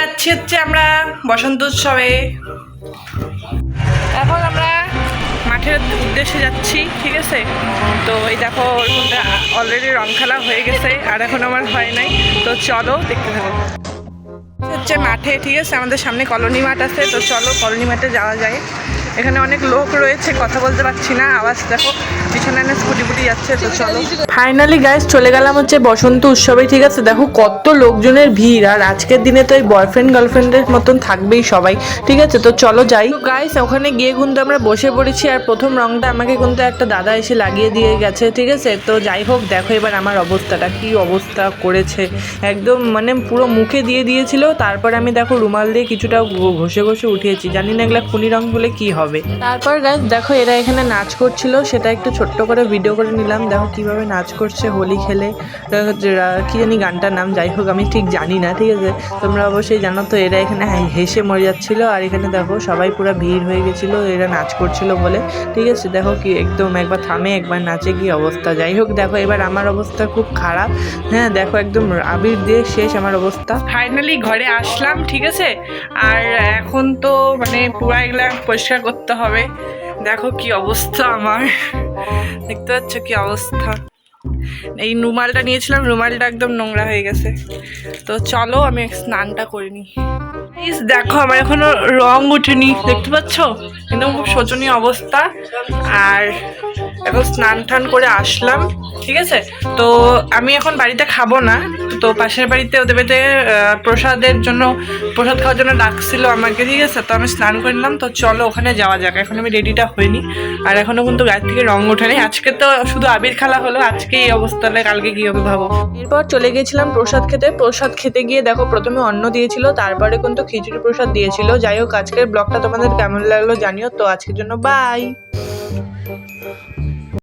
যাচ্ছি হচ্ছে আমরা বসন্ত উৎসবে। এখন আমরা মাঠের উদ্দেশ্যে যাচ্ছি, ঠিক আছে? তো এই দেখো অলরেডি রং খেলা হয়ে গেছে, আর এখন আমার হয় নাই। তো চলো দেখতে থাকো। হচ্ছে মাঠে, ঠিক আছে? আমাদের সামনে কলোনি মাঠ আছে, তো চলো কলোনি মাঠে যাওয়া যায়। এখানে অনেক লোক রয়েছে কথা বলতে পারছি না আওয়াজ দেখো পিছনে এনে স্কুটি ফুটি যাচ্ছে তো চলো। ফাইনালি গাইস চলে গেলাম হচ্ছে বসন্ত উৎসবে ঠিক আছে? দেখো কত লোকজনের ভিড় আর আজকের দিনে তো এই বয়ফ্রেন্ড গার্লফ্রেন্ডের মতন থাকবেই সবাই ঠিক আছে? তো চলো যাই। গাইস ওখানে গিয়ে কিন্তু আমরা বসে পড়েছি আর প্রথম রংটা আমাকে কিন্তু একটা দাদা এসে লাগিয়ে দিয়ে গেছে ঠিক আছে? তো যাই হোক দেখো এবার আমার অবস্থাটা কি অবস্থা করেছে। একদম মানে পুরো মুখে দিয়ে দিয়েছিল তারপর আমি দেখো রুমাল দিয়ে কিছুটা ঘষে ঘষে উঠিয়েছি। জানি না এগুলা খুনি রং বলে কি হবে তারপর গাছ দেখো এরা এখানে নাচ করছিল সেটা একটু ছোট্ট করে ভিডিও করে নিলাম। দেখো কীভাবে নাচ করছে হোলি খেলে। কি জানি গানটার নাম যাই হোক আমি ঠিক জানি না ঠিক আছে? তোমরা অবশ্যই জানো তো এরা এখানে হ্যাঁ হেসে মরে যাচ্ছিল আর এখানে দেখো সবাই পুরো ভিড় হয়ে গেছিল এরা নাচ করছিল বলে। ঠিক আছে দেখো কি একদম একবার থামে একবার নাচে কি অবস্থা। যাই হোক দেখো এবার আমার অবস্থা খুব খারাপ। হ্যাঁ দেখো একদম আবির দিয়ে শেষ আমার অবস্থা। ফাইনালি ঘরে আসলাম ঠিক আছে? আর এখন তো মানে পুরো এগুলা পরিষ্কার করতে হবে। দেখো কি অবস্থা আমার। দেখতে পাচ্ছ কি অবস্থা। এই রুমালটা নিয়েছিলাম, রুমালটা একদম নোংরা হয়ে গেছে। তো চলো আমি স্নানটা করে নিই। প্লিজ দেখো, আমার এখনও রং উঠেনি, দেখতে পাচ্ছ? একদম খুব শোচনীয় অবস্থা। আর এখন স্নান টান করে আসলাম, ঠিক আছে? তো আমি এখন বাড়িতে খাব না, তো পাশের বাড়িতে ওদের বাড়িতে প্রসাদের জন্য, প্রসাদ খাওয়ার জন্য ডাকছিল আমাকে, ঠিক আছে? তো আমি স্নান করে নিলাম, তো চলো ওখানে যাওয়া যাক। এখন আমি রেডিটা হইনি আর এখনও কিন্তু গায়ের থেকে রং ওঠেনি। আজকে তো শুধু আবির খেলা হলো, আজকে এই অবস্থা হলে কালকে কি হবে ভাবো? এরপর চলে গেছিলাম প্রসাদ খেতে। প্রসাদ খেতে গিয়ে দেখো প্রথমে অন্ন দিয়েছিল, তারপরে কিন্তু খিচুড়ি প্রসাদ দিয়েছিল। যাই হোক, আজকের ব্লগটা তোমাদের কেমন লাগল জানিও। তো আজকের জন্য বাই